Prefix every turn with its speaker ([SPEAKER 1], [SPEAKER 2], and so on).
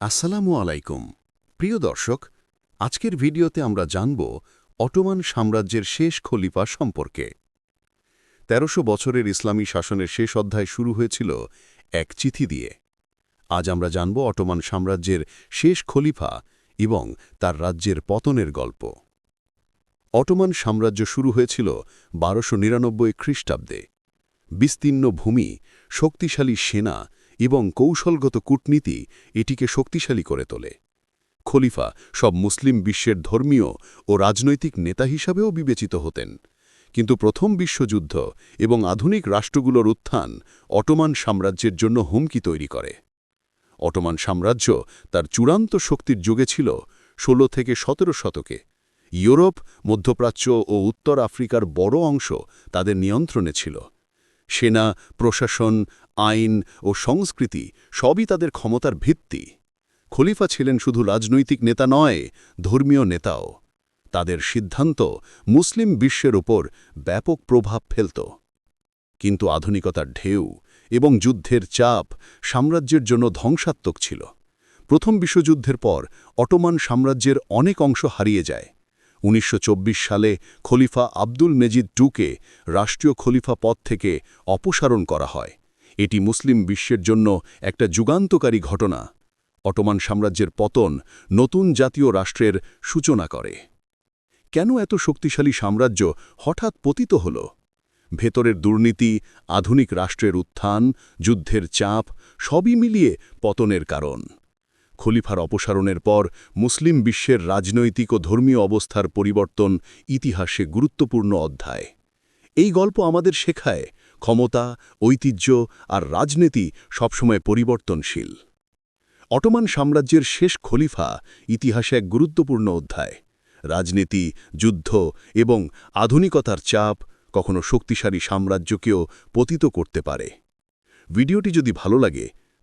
[SPEAKER 1] আসসালামু আলাইকুম। প্রিয় দর্শক, আজকের ভিডিওতে আমরা জানব অটোমান সাম্রাজ্যের শেষ খলিফা সম্পর্কে। তেরোশো বছরের ইসলামী শাসনের শেষ অধ্যায় শুরু হয়েছিল এক চিঠি দিয়ে। আজ আমরা জানব অটোমান সাম্রাজ্যের শেষ খলিফা এবং তার রাজ্যের পতনের গল্প। অটোমান সাম্রাজ্য শুরু হয়েছিল বারোশো নিরানব্বই খ্রিস্টাব্দে। বিস্তীর্ণ ভূমি, শক্তিশালী সেনা এবং কৌশলগত কূটনীতি এটিকে শক্তিশালী করে তোলে। খলিফা সব মুসলিম বিশ্বের ধর্মীয় ও রাজনৈতিক নেতা হিসাবেও বিবেচিত হতেন। কিন্তু প্রথম বিশ্বযুদ্ধ এবং আধুনিক রাষ্ট্রগুলোর উত্থান অটোমান সাম্রাজ্যের জন্য হুমকি তৈরি করে। অটোমান সাম্রাজ্য তার চূড়ান্ত শক্তির যুগে ছিল ১৬ থেকে সতেরো শতকে। ইউরোপ, মধ্যপ্রাচ্য ও উত্তর আফ্রিকার বড় অংশ তাদের নিয়ন্ত্রণে ছিল। সেনা, প্রশাসন, আইন ও সংস্কৃতি সবই তাদের ক্ষমতার ভিত্তি। খলিফা ছিলেন শুধু রাজনৈতিক নেতা নয়, ধর্মীয় নেতাও। তাদের সিদ্ধান্ত মুসলিম বিশ্বের ওপর ব্যাপক প্রভাব ফেলত। কিন্তু আধুনিকতার ঢেউ এবং যুদ্ধের চাপ সাম্রাজ্যের জন্য ধ্বংসাত্মক ছিল। প্রথম বিশ্বযুদ্ধের পর অটোমান সাম্রাজ্যের অনেক অংশ হারিয়ে যায়। ১৯২৪ সালে খলিফা আব্দুল মেজিদ টুকে রাষ্ট্রীয় খলিফা পদ থেকে অপসারণ করা হয়। এটি মুসলিম বিশ্বের জন্য একটা যুগান্তকারী ঘটনা। অটোমান সাম্রাজ্যের পতন নতুন জাতীয় রাষ্ট্রের সূচনা করে। কেন এত শক্তিশালী সাম্রাজ্য হঠাৎ পতিত হল? ভেতরের দুর্নীতি, আধুনিক রাষ্ট্রের উত্থান, যুদ্ধের চাপ সবই মিলিয়ে পতনের কারণ। খলিফার অপসারণের পর মুসলিম বিশ্বের রাজনৈতিক ও ধর্মীয় অবস্থার পরিবর্তন ইতিহাসে গুরুত্বপূর্ণ অধ্যায়। এই গল্প আমাদের শেখায় ক্ষমতা, ঐতিহ্য আর রাজনীতি সবসময় পরিবর্তনশীল। অটোমান সাম্রাজ্যের শেষ খলিফা ইতিহাসে এক গুরুত্বপূর্ণ অধ্যায়। রাজনীতি, যুদ্ধ এবং আধুনিকতার চাপ কখনো শক্তিশালী সাম্রাজ্যকেও পতিত করতে পারে। ভিডিওটি যদি ভালো লাগে